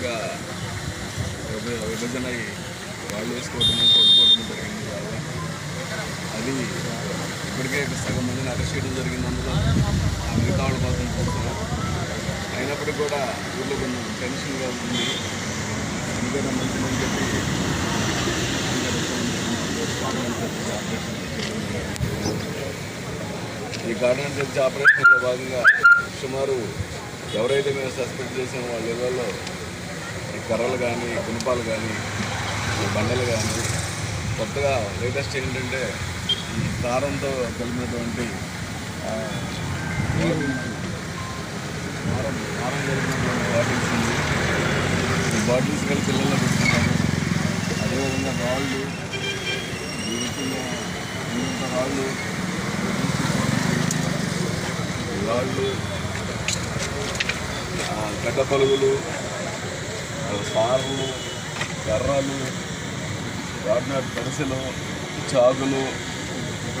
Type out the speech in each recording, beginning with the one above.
రకాలుగా విభజన అయ్యి వాళ్ళు వేసుకోవడము కొట్టుకోవడము జరిగింది చాలా అది ఇప్పటికే సగం మందిని అరెస్ట్ చేయడం జరిగింది అందులో. అమెరికా వాళ్ళ కోసం చూస్తాం అయినప్పటికీ కూడా ఊళ్ళో కొంచెం టెన్షన్గా ఉంటుంది ఎందుకంటే మంచి మంది చెప్పి ఈ గార్డెన్ తెచ్చి ఆపరేషన్లో భాగంగా సుమారు ఎవరైతే మేము సస్పెండ్ చేసామో వాళ్ళ ఇళ్ళలో కర్రలు కానీ గుణపాలు కానీ బండలు కానీ కొత్తగా లేటెస్ట్ ఏంటంటే ఈ కారంతో కలిపినటువంటి కారం కారం కలిపినటువంటి బాటిల్స్ ఉంది. ఈ బాటిల్స్ కలిపి పిల్లల్లో పెట్టుకుంటాము. అదేవిధంగా రాళ్ళు వీటిలో రాళ్ళు రాళ్ళు ఆ, గడ్డ పలుగులు ఆ, కర్రలు వాడినాటి పరిసలు చాగులు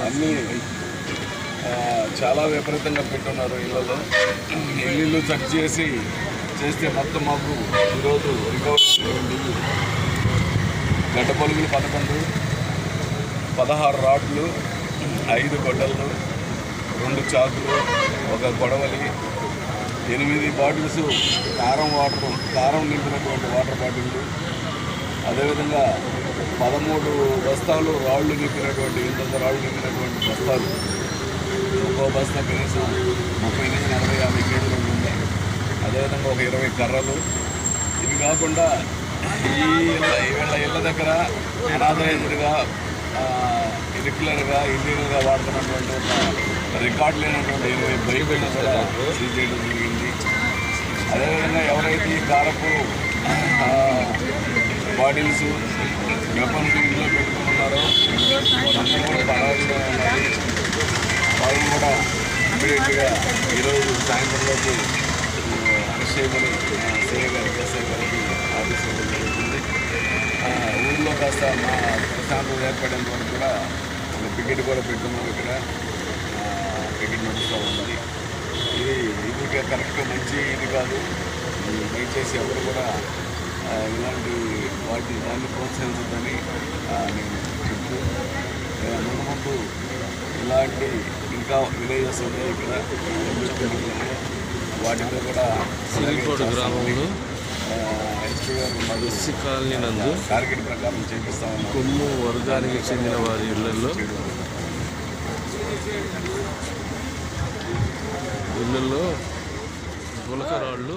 అన్నీ చాలా విపరీతంగా పెట్టున్నారు ఇళ్ళలో. ఇల్లు చెక్ చేసి చేస్తే మొత్తం మాకు ఈరోజు రికవరీ అయింది గడ్డ పలుగులు పదకొండు పదహారు రాడ్లు ఐదు గొడ్డలు రెండు చాకులు ఒక గొడవలి ఎనిమిది బాటిల్స్ కారం వాటర్ కారం నింపినటువంటి వాటర్ బాటిళ్ళు అదేవిధంగా పదమూడు బస్తాలు రాళ్ళు నింపినటువంటి ఇంత రాళ్ళు నింపినటువంటి బస్తాలు. ఒక్కో బస్తా కనీసం ముప్పై నుంచి నలభై యాభై కేజీలు ఉంటుంది. అదేవిధంగా ఒక ఇరవై కర్రలు. ఇవి కాకుండా ఈ ఇళ్ళ వీళ్ళ ఇళ్ళ దగ్గర అనాథరైజ్డ్గా ఇరెగ్యులర్గా ఇంజనీర్గా వాడుతున్నటువంటి ఒక రికార్డు లేనటువంటి ఇరవై బైబిల్ని కూడా సీజ్ చేయడం జరిగింది. అదేవిధంగా ఎవరైతే ఈ కారపు బాటిల్స్ వెపన్స్ ఇంట్లో పెట్టుకున్నారో వాళ్ళందరూ కూడా పరారీలో ఉన్నారు. వాళ్ళని కూడా ఇమీడియట్గా ఈరోజు సాయంత్రంలోకి అరెస్ట్ చేయమని సేవ గారికి ఎస్ఐ గారికి ఆఫీస్ జరుగుతుంది. ఊళ్ళో కాస్త మా ప్రశాంతం ఏర్పడేంత వరకు కూడా పికెట్ కూడా పెట్టున్నాం ఇక్కడ. పికెట్ నడుస్తూ ఉంది ఇది ఇది కరెక్ట్ మంచి ఇది కాదు. దయచేసి ఎవరు కూడా ఇలాంటి వాటి దాన్ని ప్రోత్సహించద్దని నేను చెప్తూ ముందు ముందు ఇలాంటి ఇంకా విలేజెస్ ఉన్నాయి ఇక్కడ. వాటిలో కూడా సిరికోట గ్రామంలో ఎస్సీ కాలనీ నందు టార్గెట్ ప్రకారం చేపిస్తా ఉన్నాం కొమ్ము వర్గానికి చెందిన వారి ఇళ్ళలో ఇళ్ళల్లో గులకరాళ్ళు